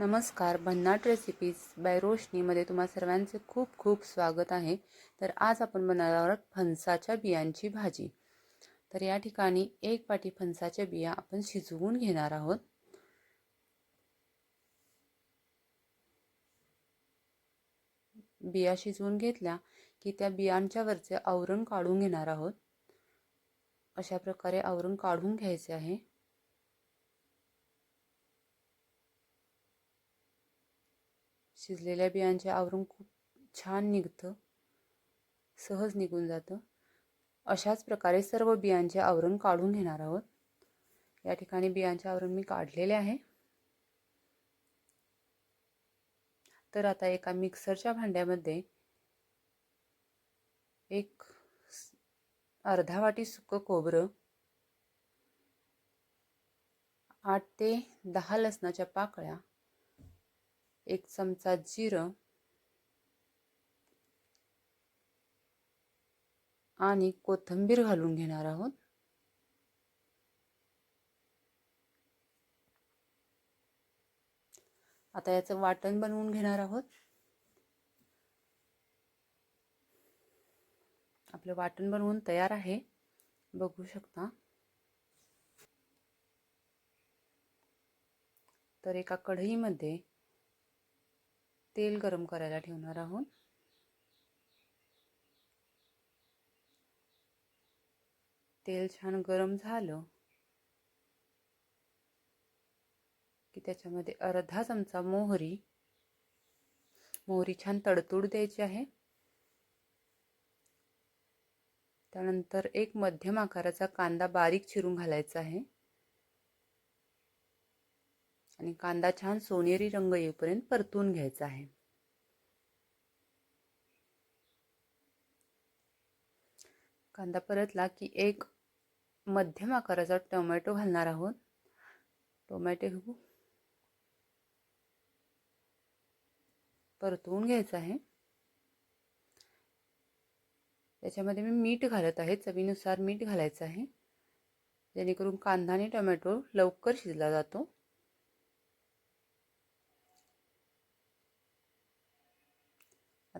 नमस्कार भन्नाट recipes bye रोशनीमध्ये तुम्हा सर्वांचे खूप खूप स्वागत आहे. तर आज आपण बनवणार आहोत फणसाच्या बियांची भाजी. तर या ठिकाणी एक पाठी फणसाच्या बिया आपण शिजवून घेणार आहोत. बिया शिजवून घेतल्या की त्या बियांच्या वरचे आवरण काढून घेणार आहोत. अशा प्रकारे आवरण काढून घ्यायचे आहे. शिजलेल्या बियांचे आवरण खूप छान निघतं. सहज निघून जातं. अशाच प्रकारे सर्व बियांचे आवरण काढून घेणार आहोत. या ठिकाणी बियांचे आवरण मी काढलेले आहे. तर आता एका मिक्सरच्या भांड्यामध्ये एक अर्धा वाटी सुकं खोबरं आठ ते दहा लसणाच्या पाकळ्या एक चमचा जिरं आणि कोथिंबीर घालून घेणार आहोत. आता याचं वाटण बनवून घेणार आहोत. आपलं वाटण बनवून तयार आहे. बघू शकता. तर एका कढईमध्ये तेल गरम करायला ठेवणार आहोत. तेल छान गरम झालं की त्याच्यामध्ये अर्धा चमचा मोहरी. मोहरी छान तडतूड द्यायची आहे. त्यानंतर एक मध्यम आकाराचा कांदा बारीक चिरून घालायचा आहे. आणि कांदा छान सोनेरी रंग येईपर्यंत परतून घ्यायचा आहे. कांदा परतला की एक मध्यम आकाराचा टोमॅटो घालणार आहोत. टोमॅटो परतवून घ्यायचं आहे. त्याच्यामध्ये मी मीठ घालत आहे. चवीनुसार मीठ घालायचं आहे. जेणेकरून कांदा आणि टोमॅटो लवकर शिजला जातो.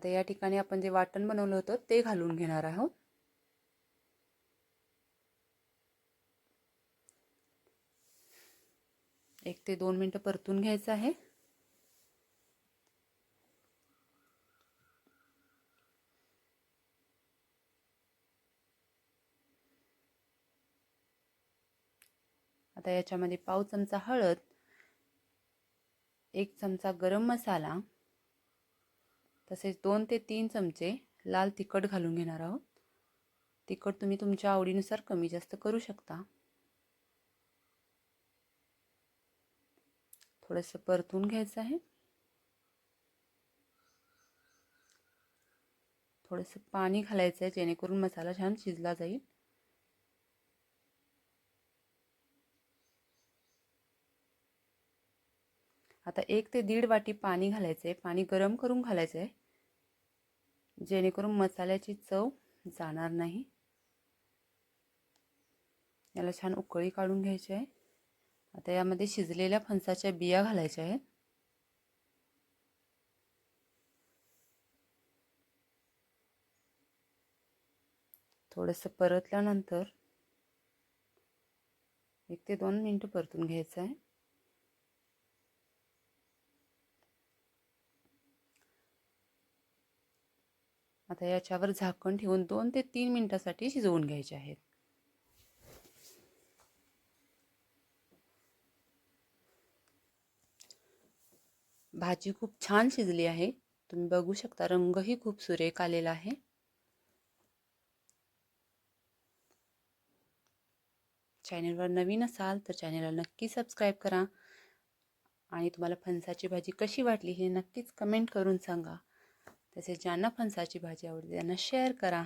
आता या ठिकाणी आपण जे वाटण बनवलं होतं ते घालून घेणार आहोत. एक ते दोन मिनटं परतून घ्यायचं आहे. आता याच्यामध्ये पाव चमचा हळद एक चमचा गरम मसाला तसेच दोन ते तीन चमचे लाल तिखट घालून घेणार आहोत. तिखट तुम्ही तुमच्या आवडीनुसार कमी जास्त करू शकता. थोडंसं परतून घ्यायचं आहे. थोडंसं पाणी घालायचं आहे जेणेकरून मसाला छान शिजला जाईल. आता एक ते दीड वाटी पाणी घालायचं आहे पाणी गरम करून घालायचं आहे जेणेकरून मसाल्याची चव जाणार नाही. याला छान उकळी काढून घ्यायची आहे. आता यामध्ये शिजलेल्या फणसाच्या बिया घालायच्या आहेत. थोडंसं परतल्यानंतर एक ते दोन मिनटं परतून घ्यायचं आहे. आता याच्यावर झाकण ठेवून दोन ते तीन मिनटासाठी शिजवून घ्यायचे आहेत. भाजी खूप छान शिजली आहे. तुम्ही बघू शकता रंगही खूप सुरेख आलेला आहे. चॅनलवर नवीन असाल तर चॅनलला नक्की सबस्क्राईब करा. आणि तुम्हाला फणसाची भाजी कशी वाटली हे नक्कीच कमेंट करून सांगा. तसेच ज्यांना फणसाची भाजी आवडते त्यांना शेअर करा.